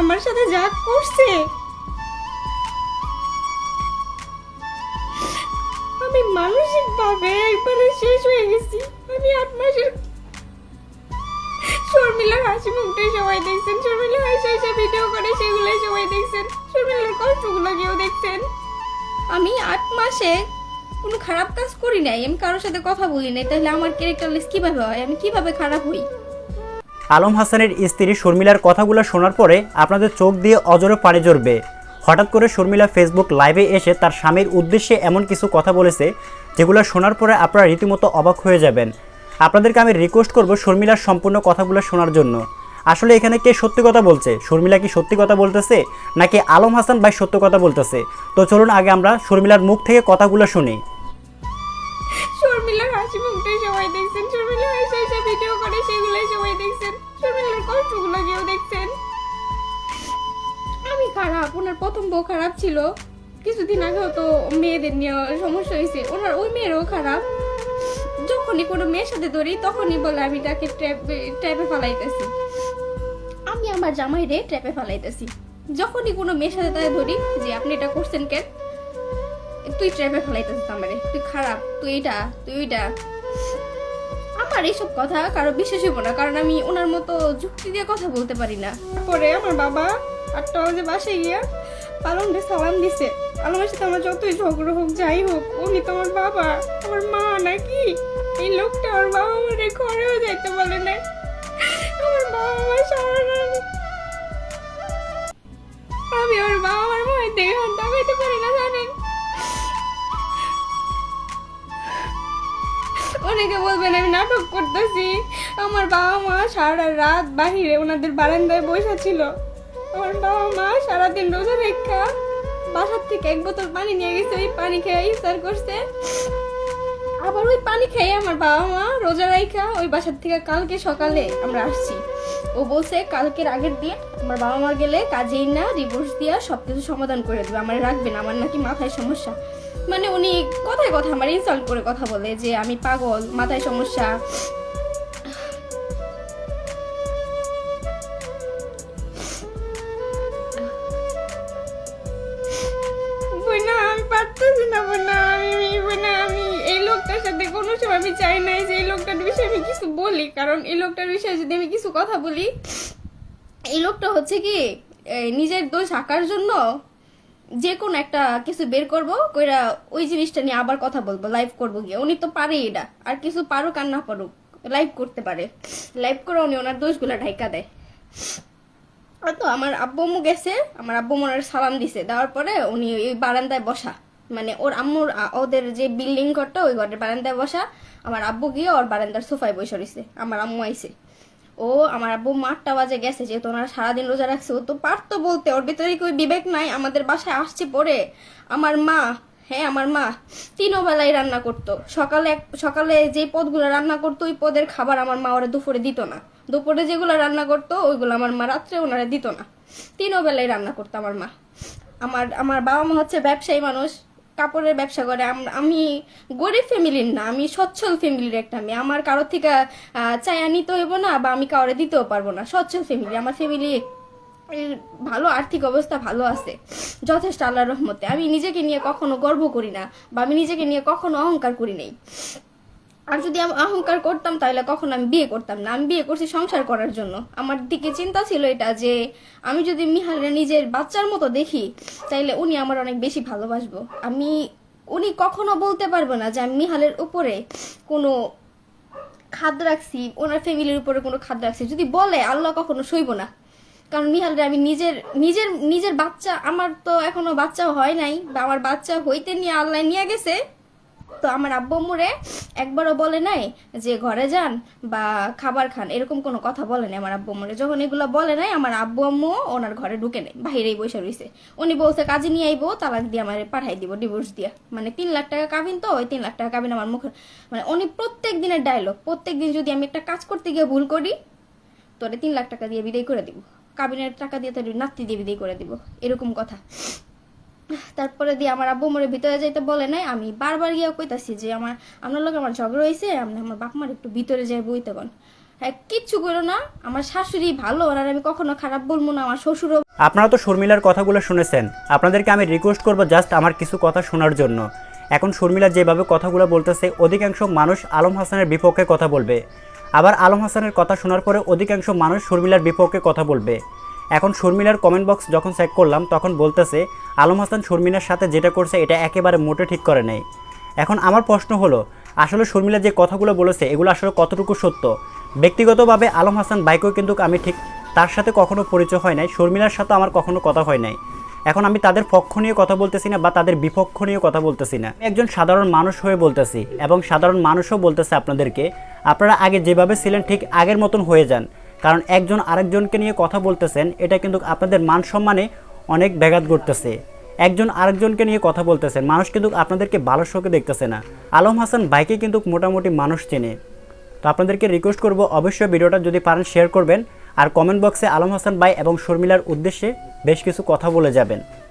আমার সাথে যা করছে। আমি মানসিক ভাবে একবারে শেষ হয়ে গেছি। আমি আট মাসের শর্মিলার হাসি মুখটাই সবাই দেখছেন। শর্মিলা হাসি হাসি ভিডিও করে সেগুলোই সবাই দেখছেন। শর্মিলার কষ্টগুলো কেউ দেখছেন? আমি আট মাসে কোনো খারাপ কাজ করি নাই। আমি কারোর সাথে কথা বলি নাই। তাহলে আমার ক্যারেক্টারলেস কীভাবে হয়? আমি কীভাবে খারাপ হই? আলম হাসানের স্ত্রী শর্মিলার কথাগুলো শোনার পরে আপনাদের চোখ দিয়ে অজরে পানি ঝরবে। হঠাৎ করে শর্মিলা ফেসবুক লাইভে এসে তার স্বামীর উদ্দেশ্যে এমন কিছু কথা বলেছে, যেগুলো শোনার পরে আপনারা রীতিমতো অবাক হয়ে যাবেন। আপনাদেরকে আমি রিকোয়েস্ট করব শর্মিলার সম্পূর্ণ কথাগুলো শোনার জন্য। আসলে এখানে কে সত্যি কথা বলছে? শর্মিলা কি সত্যি কথা বলতেছে? নাকি আলম হাসান ভাই সত্য কথা বলতেছে? তো চলুন আগে আমরা শর্মিলার মুখ থেকে কথাগুলো শুনি। শর্মিলার হাসি মুখটাই সবাই দেখছেন। শর্মিলা হাসি হাসি ভিডিও কষ্টগুলো কেউ দেখছেন। আমি খারাপ, ওনার প্রথম বউ খারাপ ছিল। কিছুদিন আগেও তো মেয়েদের নিয়ে সমস্যা হয়েছে, ওনার ওই মেয়েরও খারাপ। যখনই কোনো মেয়ের সাথে ধরি, তখনই বলে আমি তাকে ট্র্যাপে ফালাইতেছি। আমি আমার জামাই রে ট্র্যাপে ফালাইতেছি। যখনই কোনো মেয়ের সাথে তাই ধরি, যে আপনি এটা করছেন কেন? তুই ট্র্যাপে ফেলাইতেছিস আমারে, তুই খারাপ, তুই এটা, তুই ওইটা। আমার এইসব কথা কারও বিশ্বাস হইব না, কারণ আমি ওনার মতো যুক্তি দিয়ে কথা বলতে পারি না। পরে আমার বাবা আটটা বাজে বাসায় গিয়া পালনকে সালাম দিছে। আলমের সাথে আমার যতই ঝগড়া হোক, যাই হোক, উনি তো আমার বাবা, আমার মা নাকি? এই লোকটা আমার বাবা আমার ঘরেও যাইতে বলে না অনেকে বলবেন, আমি নাটক করতেছি। আমার বাবা মা সারা রাত বাহিরে ওনাদের বারান্দায় বসে ছিল। আমার বাবা মা সারাদিন রোজা রেখা বাসার থেকে এক বোতল পানি নিয়ে গেছে, ওই পানি খেয়ে ইফতার করছে। আবার ওই পানি খেয়ে আমার বাবা মা রোজা রাইখা ওই বাসার থেকে কালকে সকালে আমরা আসছি। ও বলছে, কালকের আগের দিন আমার বাবা মা গেলে কাজেই না ডিভোর্স দিয়া সবকিছু সমাধান করে দেবে। আমার রাখবেন আমার নাকি মাথায় সমস্যা। মানে উনি কথায় কথা, আমার ইনসাল্ট করে কথা বলে যে, আমি পাগল, মাথায় সমস্যা। আমি চাই নাই যে এই লোকটার বিষয়ে আমি কিছু বলি, কারণ এই লোকটার বিষয়ে যদি আমি কিছু কথা বলি, এই লোকটা হচ্ছে কি নিজের দোষ আঁকার জন্য যে কোনো একটা কিছু বের করব, কইরা ওই জিনিসটা নিয়ে আবার কথা বলব লাইভ করব গিয়ে। উনি তো পারে এটা, আর কিছু পারুক আর না পারুক লাইভ করতে পারে। লাইভ করে উনি ওনার দোষগুলো ঢাইকা দেয়। তো আমার আব্বু গেছে, আমার আব্বু মনের সালাম দিছে, দেওয়ার পরে উনি ওই বারান্দায় বসা। মানে ওর আম্মুর ওদের যে বিল্ডিং ঘরটা, ওই ঘরের বারান্দায় বসা, আমার আব্বু গিয়ে ওর বারান্দার সোফায় বসে রয়েছে আমার আম্মু আইছে। ও আমার আব্বু মাঠটা বাজে গেছে, যেহেতু ওনারা সারাদিন রোজা রাখছে, ও তো পারতো বলতে, ওর ভিতরে কি ওই বিবেক নাই, আমাদের বাসায় আসছে পরে। আমার মা হ্যাঁ আমার মা, তিনও বেলায় রান্না করতো। সকালে সকালে যে পদগুলো রান্না করতো, ওই পদের খাবার আমার মা ওরা দুপুরে দিত না। দুপুরে যেগুলো রান্না করতো, ওইগুলো আমার মা রাত্রে ওনারা দিত না। তিনও বেলায় রান্না করতো আমার মা। আমার আমার বাবা মা হচ্ছে ব্যবসায়ী মানুষ কাপড়ের ব্যবসা করে। আমি গরিব ফ্যামিলির না, আমি সচ্ছল ফ্যামিলির একটা মেয়ে। আমার কারোর থেকে চায়া নিতে হইব না বা আমি কাউরে দিতেও পারব না। সচ্ছল ফ্যামিলি। আমার ফ্যামিলি ভালো আর্থিক অবস্থা ভালো আছে। যথেষ্ট আল্লাহর রহমতে। আমি নিজেকে নিয়ে কখনো গর্ব করি না বা আমি নিজেকে নিয়ে কখনো অহংকার করি নাই। আর যদি আমি অহংকার করতাম, তাহলে কখনো আমি বিয়ে করতাম না। আমি বিয়ে করছি সংসার করার জন্য। আমার দিকে চিন্তা ছিল এটা যে, আমি যদি মিহালের নিজের বাচ্চার মতো দেখি, তাইলে উনি আমার অনেক বেশি ভালোবাসবো। আমি, উনি কখনো বলতে পারবে না যে আমি মিহালের উপরে কোনো খাদ রাখছি, ওনার ফ্যামিলির উপরে কোনো খাদ রাখছি। যদি বলে, আল্লাহ কখনো সইব না। কারণ নিহালরে আমি নিজের নিজের নিজের বাচ্চা, আমার তো এখনও বাচ্চা হয় নাই, বা আমার বাচ্চা হইতে নিয়ে আল্লাহ নিয়ে গেছে তো আমার আব্বু আম্মুরে একবারও বলে নাই যে ঘরে যান বা খাবার খান, এরকম কোনো কথা বলে নাই আমার আব্বু আম্মুরে। যখন এগুলো বলে নাই, আমার আব্বু আম্মু ওনার ঘরে ঢুকে নেই, বাইরেই বসে রয়েছে উনি বলছে, কাজে নিয়ে আইবো, তালাক দিয়ে আমার পাঠাই দিব ডিভোর্স দিয়া। মানে তিন লাখ টাকা কাবিন তো, ওই তিন লাখ টাকা কাবিন আমার মুখে মানে উনি প্রত্যেক দিনের ডায়লগ প্রত্যেক দিন যদি আমি একটা কাজ করতে গিয়ে ভুল করি, তোরে তিন লাখ টাকা দিয়ে বিদায় করে দিব। কাবিনের টাকা দিয়ে তোর নাতি দিয়ে বিদায় করে দিব। এরকম কথা। তারপরে দিয়ে আমার আব্বু মোরে ভিতরে যাইতে বলে নাই, আমি বারবার গিয়ে কইতাছি যে আমার, আপনার লোক আমার ঝগড়া হয়েছে আপনি আমার বাপ মার একটু ভিতরে যাই বইতে কোন। হ্যাঁ কিচ্ছু করো না, আমার শাশুড়ি ভালো, আর আমি কখনো খারাপ বলব না, আমার শ্বশুরও আপনারা তো শর্মিলার কথাগুলো শুনেছেন, আপনাদেরকে আমি রিকোয়েস্ট করব জাস্ট আমার কিছু কথা শোনার জন্য। এখন শর্মিলা যেভাবে কথাগুলো বলতেছে, অধিকাংশ মানুষ আলম হাসানের বিপক্ষে কথা বলবে। আবার আলম হাসানের কথা শোনার পরে অধিকাংশ মানুষ শর্মিলার বিপক্ষে কথা বলবে। এখন শর্মিলার কমেন্ট বক্স যখন চেক করলাম, তখন বলতেছে আলম হাসান শর্মিলার সাথে যেটা করছে, এটা একেবারে মোটে ঠিক করে নেই। এখন আমার প্রশ্ন হলো, আসলে শর্মিলা যে কথাগুলো বলেছে, এগুলো আসলে কতটুকু সত্য? ব্যক্তিগতভাবে আলম হাসান বাইকেও কিন্তু আমি ঠিক তার সাথে কখনো পরিচয় হয় নাই, শর্মিলার সাথে আমার কখনো কথা হয় নাই। এখন আমি তাদের পক্ষ নিয়ে কথা বলতেছি না বা তাদের বিপক্ষ নিয়ে কথা বলতেছি না। আমি একজন সাধারণ মানুষ হয়ে বলতেছি এবং সাধারণ মানুষও বলতেছে আপনাদেরকে, আপনারা আগে যেভাবে ছিলেন ঠিক আগের মতন হয়ে যান। কারণ একজন আরেকজনকে নিয়ে কথা বলতেছেন, এটা কিন্তু আপনাদের মান সম্মানে অনেক ব্যাঘাত ঘটতেছে। একজন আরেকজনকে নিয়ে কথা বলতেছেন। মানুষ কিন্তু আপনাদেরকে ভালো শোকে দেখতেছে না। আলম হাসান বাইকে কিন্তু মোটামুটি মানুষ চেনে। তো আপনাদেরকে রিকোয়েস্ট করব, অবশ্যই ভিডিওটা যদি পারেন শেয়ার করবেন। আর কমেন্ট বক্সে আলম হাসান ভাই এবং শর্মিলার উদ্দেশ্যে বেশ কিছু কথা বলে যাবেন।